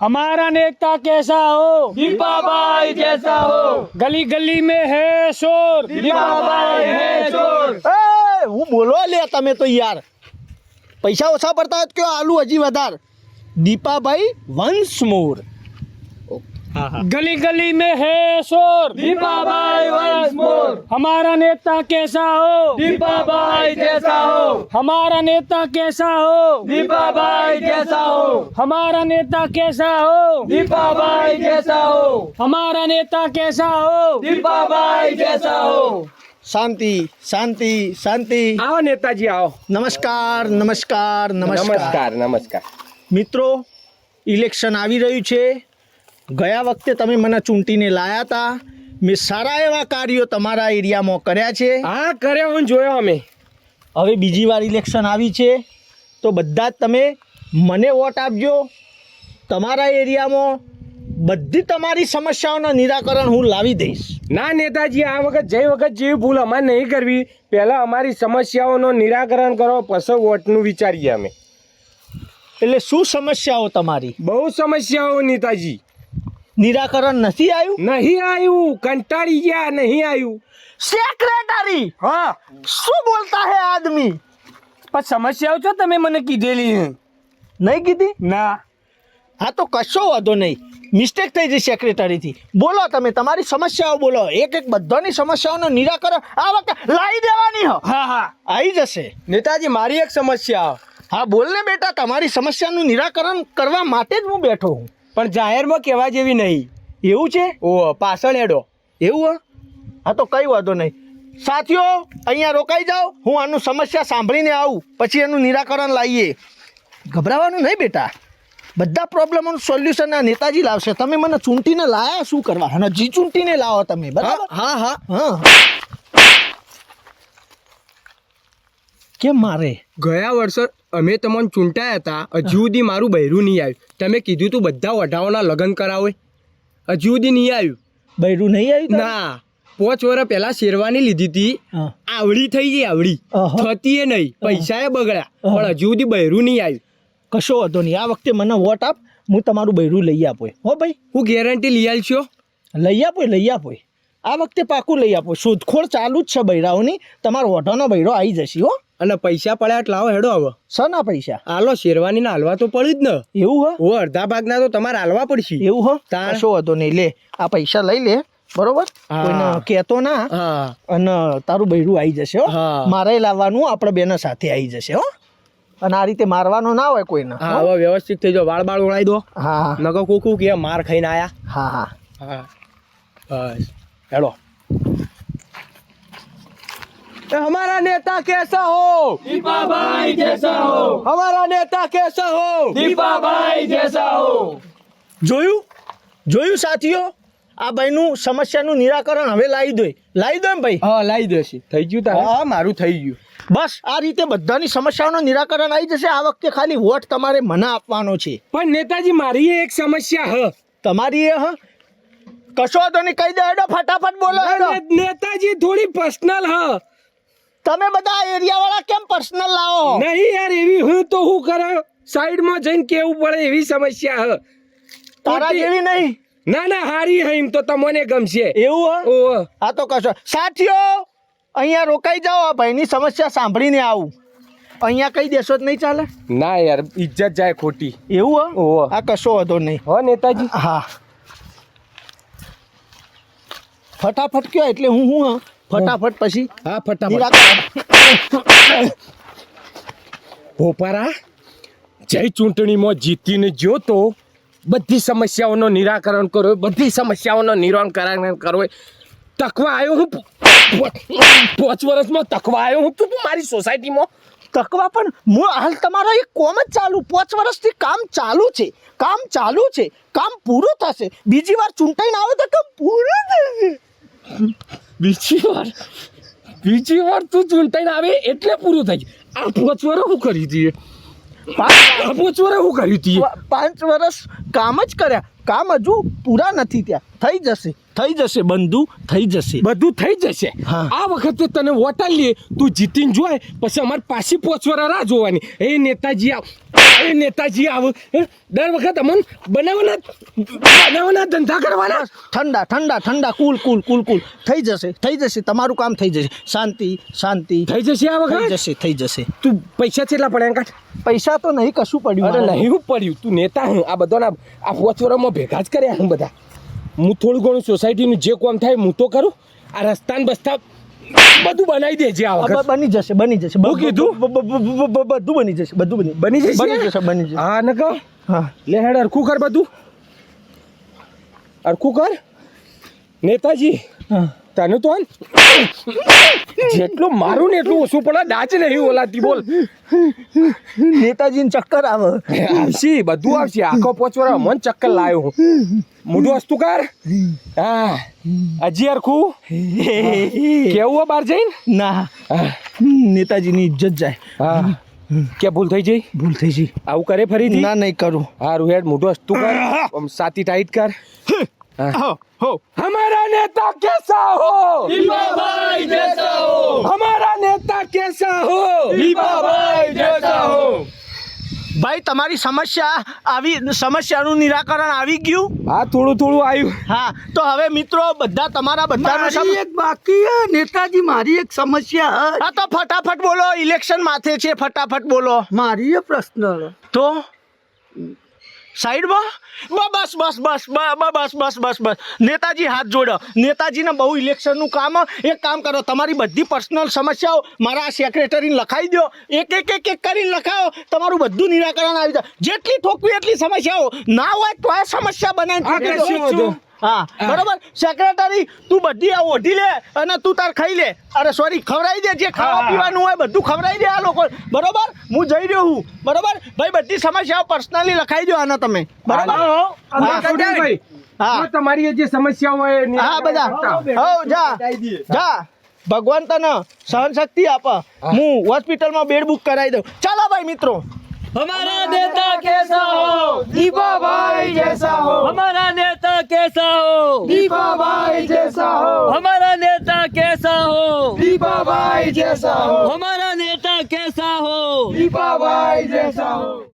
हमारा नेता कैसा हो दीपाबाई जैसा हो गली गली में है शोर दीपाबाई है चोर એ હું બોલો લે તમે તો યાર પૈસા ઓછા પડતા હોય તો કયો આલુ હજી વધાર દીપાભાઈ વન્સ મોર गली गली में है शोर दीपाबाई वंस मोर हमारा नेता कैसा हो दीपाबाई जैसा हो हमारा नेता कैसा हो दीपाबाई जैसा हो हमारा नेता कैसा हो दीपाबाई जैसा हो हमारा नेता कैसा हो दीपाबाई जैसा हो શાંતિ શાંતિ શાંતિ आओ नेताजी आओ નમસ્કાર નમસ્કાર નમસ્કાર नमस्कार नमस्कार મિત્રો ઇલેક્શન આવી રહ્યું છે ગયા વખતે તમે મને ચૂંટીને લાયા હતા મેં સારા એવા કાર્યો તમારા એરિયામાં કર્યા છે હા કરે હું જોયો અમે હવે બીજી વાર ઇલેક્શન આવી છે તો બધા જ તમે મને વોટ આપજો. તમારા એરિયામાં બધી તમારી સમસ્યાઓના નિરાકરણ હું લાવી દઈશ. ના નેતાજી આ વખત જે વખત જેવી ભૂલ અમારે નહીં કરવી. પહેલાં અમારી સમસ્યાઓનો નિરાકરણ કરો પછી વોટનું વિચારીએ અમે. એટલે શું સમસ્યાઓ તમારી? બહુ સમસ્યાઓ નેતાજી. નિરાકરણ નથી આવ્યું? નહીં આવ્યું કંટાળી ગયા નહીં આવ્યું. સેક્રેટરી હા. શું બોલતા હે આદમી? પણ સમસ્યાઓ છો તમે મને કીધેલી નહીં કીધી? ના. હા તો કશો વાંધો નહીં. મિસ્ટેક થઈ જઈ સેક્રેટરીથી બોલો તમે તમારી સમસ્યાઓ બોલો. એક એક બધાની સમસ્યાઓનું નિરાકરણ આ વખતે લાવી દેવાની હો. હા હા. આવી જશે. નેતાજી મારી એક સમસ્યા હા બોલ ને બેટા તમારી સમસ્યાનું નિરાકરણ કરવા માટે જ હું બેઠો હું. પણ જાહેરમાં કહેવા જેવી નહીં. એવું છે? ઓ પાછળ હેડો. એવું હો? હા તો કઈ વાંધો નહીં. સાથીઓ અહીંયા રોકાઈ જાઓ. હું આનું સમસ્યા સાંભળીને આવું. પછી એનું નિરાકરણ લાવીએ. ગભરાવાનું નહીં બેટા. બધા પ્રોબ્લેમોનું સોલ્યુશન આ નેતાજી લાવશે. તમે મને ચૂંટીને લાયા શું કરવા? અને જી ચૂંટીને લાવો તમે બરાબર? હા હા. હા. કેમ મારે? ગયા વર્ષે અમે તમને ચૂંટાયા હતા. હજુ સુધી મારું બૈરું નહીં આવ્યું. તમે કીધું તું બધા વઢાઓના લગ્ન કરાવે. હજુ સુધી નહીં આવ્યું. બૈરું નહીં આવ્યું ના. પાંચ વર્ષ પહેલા શેરવાની લીધી હતી. આવડી થઈ ગઈ આવડી. થતી એ નહીં. પૈસા એ બગડ્યા. પણ હજુ સુધી બૈરું નહીં આવ્યું. કશો વાંધો નહીં. આ વખતે મને વોટ આપ હું તમારું બૈરું લઈ આપો. હો ભાઈ? હું ગેરંટી લઈ આલશો? લઈ આપો લઈ આપો. આ વખતે પાકું લઈ આપો. શોધખોળ ચાલુ જ છે બૈરાઓની. તમારો ઓઢોનો બૈરો આવી જશે હો. અને પૈસા પડ્યા એટલે આવો હેડો આવો સના પૈસા? હાલો શેરવાની ના હાલવા તો પડી જ ને. એવું હો? હું અડધા ભાગના તો તમારે હાલવા પડશે. એવું હો? તાણ. કશો હતો નહીં. લે આ પૈસા લઈ લે બરોબર? કેતો ના. હા. અને તારું બૈરું આવી જશે હા. મારે લાવવાનું આપણે બેના સાથે આવી જશે હો. અને આ રીતે મારવાનો ના હોય કોઈને હા હવે વ્યવસ્થિત થઈ જાઓ વાળ બાળ ઉડાઈ દો હા નકો કુકુ કે માર ખાઈને આયા હા હા હા બસ હેડો हमारा नेता कैसा हो दीपाबाई जैसा हो हमारा नेता कैसा हो दीपाबाई जैसा हो જોયું જોયું સાથીઓ આ ભાઈનું સમસ્યાનું નિરાકરણ હવે લાવી દો લાવી દો એમ ભાઈ હા લાવી દેશે થઈ ગયું તારે હા મારું થઈ ગયું બસ આ રીતે બધાની સમસ્યાઓનું નિરાકરણ આવી જશે. આ વખતે ખાલી વોટ તમારે મને આપવાનો છે. પણ નેતાજી મારી એક સમસ્યા હ. તમારી એ હ? કશો તો નહીં કહી દો હેડો ફટાફટ બોલો હેડો. નેતાજી થોડી પર્સનલ હ. તમે બધા એરિયા વાળા કેમ પર્સનલ લાવો? નહીં યાર એવી હું તો હું કરે? સાઈડમાં જઈને કેવું પડે એવી સમસ્યા હ. તારા જેવી નહીં. ના ના હારી હઈમ એમ તો તમને ગમશે. એવું હ? આ તો કશો સાથીઓ અહીંયા રોકાઈ જાઓ આ ભાઈની સમસ્યા સાંભળીને આવું. અહીંયા કઈ દેશો જ નહીં ચાલે? ના યાર ઇજ્જત જાય ખોટી. એવું હો. આ કશો વાંધો નહીં. હો નેતાજી. હા. ફટાફટ કયો એટલે હું હું હા? ફટાફટ પછી. હા ફટાફટ. ભોપારા જય ચૂંટણીમાં જીતીને જો તો બધી સમસ્યાઓનો નિરાકરણ કરો બધી સમસ્યાઓનો નિરાકરણ કરો તકવા આવ્યો હું. પાંચ વર્ષમાં તકવા આવ્યો હું તું મારી સોસાયટીમાં. તકવા પણ હું હાલ તમારો એક કોમ જ ચાલુ. પાંચ વર્ષથી કામ ચાલુ છે. કામ ચાલુ છે. કામ પૂરું થશે. બીજી વાર ચૂંટાઈને આવે તો કામ પૂરું થશે. બીજી વાર. બીજી વાર તું ચૂંટાઈને આવે એટલે પૂરું થાય આ પાંચ વર્ષ હું કરી દઈએ પાંચ વર્ષ હું કરી દઈએ પાંચ વર્ષ કામ જ કર્યા. કામ હજુ પૂરા નથી ત્યાં થઈ જશે. થઈ જશે બંધુ થઈ જશે. બધું થઈ જશે. આ વખતે તને વોટા લે તું જીતીને જોય પછી અમારે પાછી પહોંચવા રાહ જોવાની. એ નેતાજી આવ. એ નેતાજી આવ. દર વખત અમન બનાવવાના બનાવવાના ધંધા કરવાના. ઠંડા ઠંડા ઠંડા કુલ કુલ કુલ કુલ. થઈ જશે થઈ જશે. તમારું કામ થઈ જશે. શાંતિ શાંતિ. થઈ જશે આ થઈ જશે થઈ જશે. તું પૈસા કેટલા પડ્યા કાઢ પૈસા તો નહીં કશું પડ્યું અરે નહીં હું પડ્યું? તું નેતા હું. આ બધાના આ પોચવરામાં ભેગા જ કર્યા હું બધા. હું થોડું ઘણું સોસાયટીનું જે કામ થાય હું તો કરું. આ રસ્તાને બસ્તા બધું બનાવી દેજે આ વખત. બની જશે બની જશે. હું કીધું? બધું બની જશે બધું બની બની જશે? બની જશે બની જશે. હા ન કહો. હા. લે હેડ કર બધું. હરખું કર. નેતાજી. હા. તને તો જેટલું મારું ને એટલું ઓછું પણ ડાચ નહીં ઓલાતી બોલ. નેતાજીને ચક્કર આવે. આવશે બધું આવશે. આખો પોચવાળા મન ચક્કર લાવ્યો હું. મોઢું વસ્તુ કર. હા. હજી હરખું કેવું બહાર જઈને? ના. નેતાજીની ઇજ્જત જાય. હા. કે ભૂલ થઈ જઈ? ભૂલ થઈ જઈ. આવું કરે ફરીથી? ના નહીં કરું. હારું હેડ મોઢું વસ્તુ કર. સાતી ટાઈટ કર. હા હો હો हमारा नेता कैसा हो भाई जैसा हो हमारा नेता कैसा हो भाई जैसा हो ભાઈ તમારી સમસ્યા આવી સમસ્યાનું નિરાકરણ આવી ગયું આ થોડું થોડું આવ્યું હા તો હવે મિત્રો બધા તમારા બધાનું સમ- મારી એક બાકી હે નેતાજી મારી એક સમસ્યા હે હા તો ફટાફટ બોલો ઇલેક્શન માથે છે ફટાફટ બોલો મારી એ પ્રશ્ન હે. તો સાઈડમાં? બ- બસ બસ બસ બસ બસ બસ બસ નેતાજી હાથ જોડો. નેતાજીને બહુ ઇલેક્શનનું કામ એક કામ કરો. તમારી બધી પર્સનલ સમસ્યાઓ મારા સેક્રેટરીને લખાઈ દો એક એક એક એક કરીને લખાવો. તમારું બધું નિરાકરણ આવી જાય. જેટલી ઠોકવી એટલી સમસ્યાઓ. ના હોય તો આ સમસ્યા બનાવી. હા બરોબર? સેક્રેટરી તું બધી આ ઓઢી લે અને તું તાર ખાઈ લે. અરે સોરી ખવડાવી દે જે ખાવા પીવાનું હોય બધું ખવડાવી દે આ લોકો. બરોબર? હું જઈ રહ્યો હું. બરોબર? ભાઈ બધી સમસ્યાઓ પર્સનલી લખાઈ દો આના તમે. બરાબર? હા તમારી જે સમસ્યાઓ હોય હા બધા. હો જા. જા. ભગવાન તને સહન શક્તિ આપ. હું. હોસ્પિટલમાં બેડ બુક કરાવી દઉં. ચાલો ભાઈ મિત્રો. હમારા દેતા કેસા. હો દીપાભાઈ જૈસા હો હમારા નેતા કેસા હો દીપાભાઈ જૈસા હો